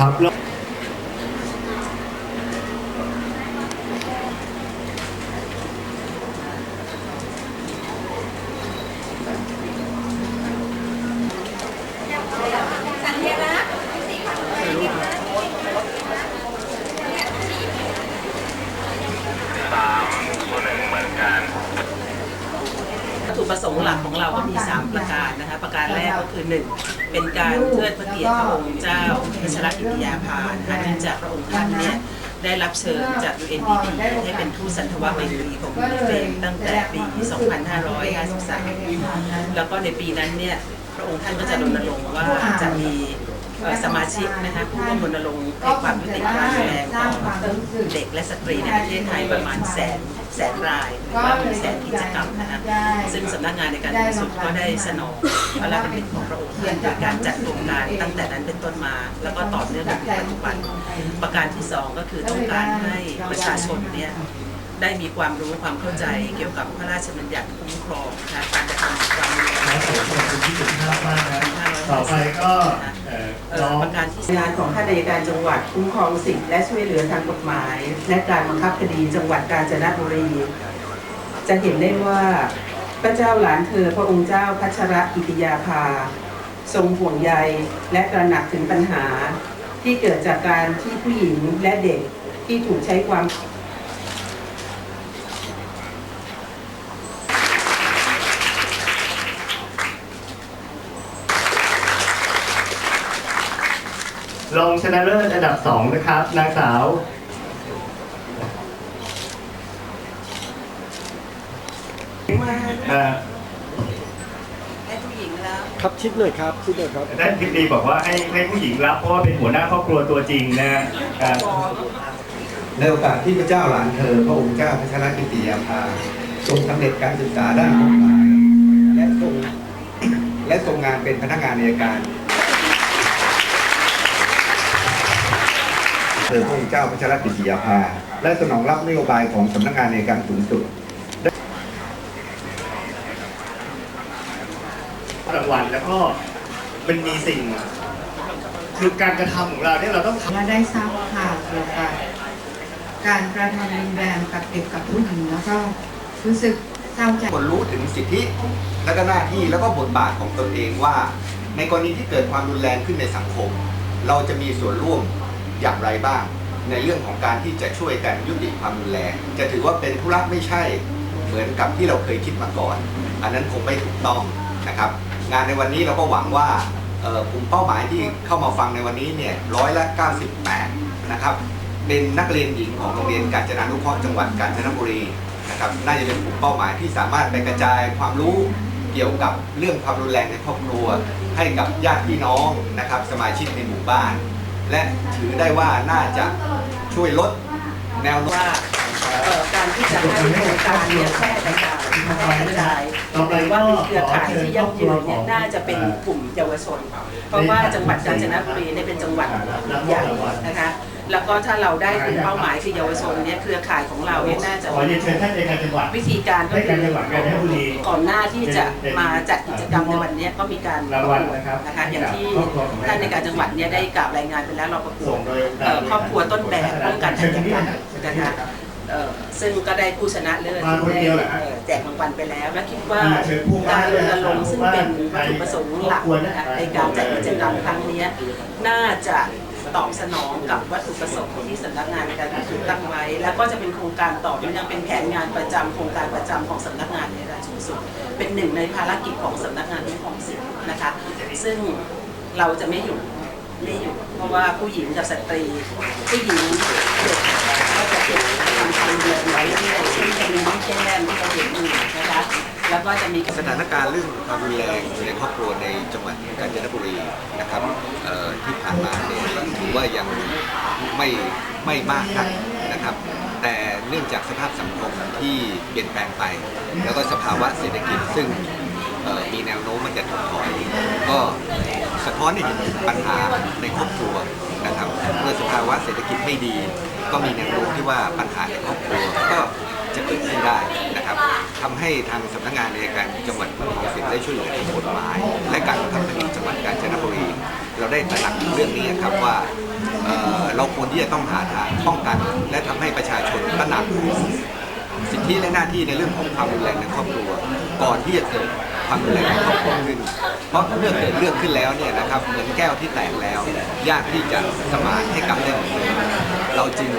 ครับ งค์หลักของเราก็มี 3 ประการนะคะ ประการแรกก็คือ 1 เป็นการเทิดพระเกียรติพระองค์เจ้าพัชรกิติยาภานะคะเนื่องจากพระองค์ท่านเนี่ยได้รับเชิญจาก UNDP ให้เป็นทูตสันทวไมตรีของยูนิเฟมตั้งแต่ปี 2553 แล้วก็ในปีนั้นเนี่ย พระองค์ท่านก็จะรณรงค์ว่าจะมี เอ่อสมาชิกนะคะผู้ร่วมรณรงค์ให้ความยุติธรรมแรงต่อเด็กและสตรีในประเทศไทยประมาณแสนแสนรายหรือว่าเป็นแสนกิจกรรมนะคะซึ่งสำนักงานในการสูงสุดก็ได้สนองพระราชดำริของพระองค์ท่านโดยการจัดโครงการตั้งแต่นั้นเป็นต้นมา แล้วก็ต่อเนื่องมาถึงปัจจุบันประการที่สองก็คือต้องการให้ประชาชนเนี่ยได้มีความรู้ความเข้าใจเกี่ยวกับพระราชบัญญัติคุ้มครองนะคะการกระทำความรุนแรงขอบคุณที่สุภาพมากนะต่อไปก็ เอ่อเอ่น้อองประการที่งานของท่านอัยการจังหวัดคุ้มครองสิทธิและช่วยเหลือทางกฎหมาย และการบังคับคดีจังหวัดกาญจนบุรี จะเห็นได้ว่าพระเจ้าหลานเธอพระองค์เจ้าพัชรกิติยาภา ทรงห่วงใยและตระหนักถึงปัญหาที่เกิดจากการที่ผู้หญิงและเด็กที่ถูกใช้ความ รองชนะเลิศอันดับสองนะครับ นางสาว เอ่อให้ผู้หญิงแล้ว ครับชิดหน่อยครับชิดหน่อยครับ ท่านทิพดีบอกว่าให้ให้ผู้หญิงรับเพราะว่าเป็นหัวหน้าครอบครัวตัวจริงนะฮะเอ่อในโอกาสที่พระเจ้าหลานเธอพระองค์เจ้าพัชรกิติยาภาทรงสำเร็จการศึกษาด้านกฎหมายและทรงและทรงงานเป็นพนักงานอัยการ เธอพระองค์เจ้าพัชรกิติยาภา และสนองรับนโยบายของสำนักงานอัยการสูงสุดรางวัลแล้วก็มันมีสิ่ง คือการกระทำของเราเนี่ยเราต้องทำและได้ทราบข่าวเกี่ยวกับการกระทำรุนแรงกับเด็กกับผู้หญิงแล้วก็รู้สึกเศร้าใจ คนรู้ถึงสิทธิและก็หน้าที่แล้วก็บทบาทของตนเองว่า ในกรณีที่เกิดความรุนแรงขึ้นในสังคม เราจะมีส่วนร่วม อย่างไรบ้าง ในเรื่องของการที่จะช่วยกันยุติความรุนแรง จะถือว่าเป็นธุระไม่ใช่เหมือนกับที่เราเคยคิดมาก่อน อันนั้นคงไม่ถูกต้องนะครับ งานในวันนี้เราก็หวังว่ากลุ่มเป้าหมายที่เข้ามาฟังในวันนี้เนี่ยร้อยละ 98 นะครับ เป็นนักเรียนหญิงของโรงเรียนกาญจนานุเคราะห์จังหวัดกาญจนบุรีนะครับน่าจะเป็นกลุ่มเป้าหมายที่สามารถไปกระจายความรู้เกี่ยวกับเรื่องความรุนแรงในครอบครัว ให้กับญาติพี่น้องนะครับ สมาชิกในหมู่บ้าน และถือได้ว่าน่าจะช่วยลดแนวโน้ม เอ่อการที่จะให้โครงการเนี่ยแพร่กระจายแพร่กระจายหรือว่าเครือข่ายที่ยั่งยืนเนี่ยน่าจะเป็นกลุ่มเยาวชน เพราะว่าจังหวัดกาญจนบุรีเนี่ยเป็นจังหวัดใหญ่นะคะ แล้วก็ถ้าเราได้เป้าหมายคือเยาวชนเนี่ยเครือข่ายของเราเนี่ยน่าจะ ขอเรียนเชิญท่านในการจังหวัด วิธีการก็คืการอจังหวัดก่อนหน้าที่จะมาจัดกิจกรรมในวันนี้ก็มีการปรางวัลนะคะอย่างที่ท่านในการจังหวัดเนี่ยได้กล่าวรายงานไปแล้วเราประกวดครอบครัวต้นแบบป้องกันอาชญากรรมนะคะ เอ่อซึ่งก็ได้ผู้ชนะเลิศมาคนเดียวเหรอฮะเอ่อแจกรางวัลไปแล้วและคิดว่าอ่าเชิญผู้ว่าการรณรงค์ด้วยนะซึ่งเป็นวัตถุประสงค์หลักนะคะในการจัดกิจกรรมครั้งเนี้ยน่าจะตอบสนองกับวัตถุประสงค์ที่สำนักงานในการถูกตั้งไว้ แล้วก็จะเป็นโครงการต่อเนื่องเป็นแผนงานประจำโครงการประจำของสำนักงานในการสูงสุดเป็นหนึ่งในภารกิจของสำนักงานคุ้มครองสิทธิ์นะคะ ซึ่งเราจะไม่หยุด ไม่อยู่เพราะว่าผู้หญิงกับสตรี ผู้หญิง แล้วก็จะมีสถานการณ์เรื่องความรุนแรงในครอบครัวในจังหวัดกาญจนบุรีนะครับที่ผ่านมาเนี่ยถือว่ายังไม่ไม่มากนักนะครับ แต่เนื่องจากสภาพสังคมที่เปลี่ยนแปลงไป แล้วก็สภาวะเศรษฐกิจซึ่งมีแนวโน้มมันจะถดถอย ก็สะท้อนให้เห็นปัญหาในครอบครัวนะครับเมื่อสภาวะเศรษฐกิจไม่ดี ก็มีแนวโน้มที่ว่าปัญหาในครอบครัวก็ จะเกิดขึ้นได้นะครับทำให้ทางสำนักงานในการจังหวัดพระนครศรีได้ช่วยเหลือทางกฎหมาย และการบังคับคดีจังหวัดกาญจนบุรี เราได้ตระหนักถึงเรื่องนี้ครับว่าเเราควรที่จะต้องหาทางป้องกัน และทำให้ประชาชนตระหนักสิทธิและหน้าที่ในเรื่องของความรุนแรงในครอบครัว ก่อนที่จะเกิดความรุนแรงในครอบครัวขึ้น เพราะเรื่องเกิดเรื่องขึ้นแล้วเนี่ยนะครับเหมือนแก้วที่แตกแล้ว ยากที่จะสมานให้กลับได้เหมือนเดิมเราจึง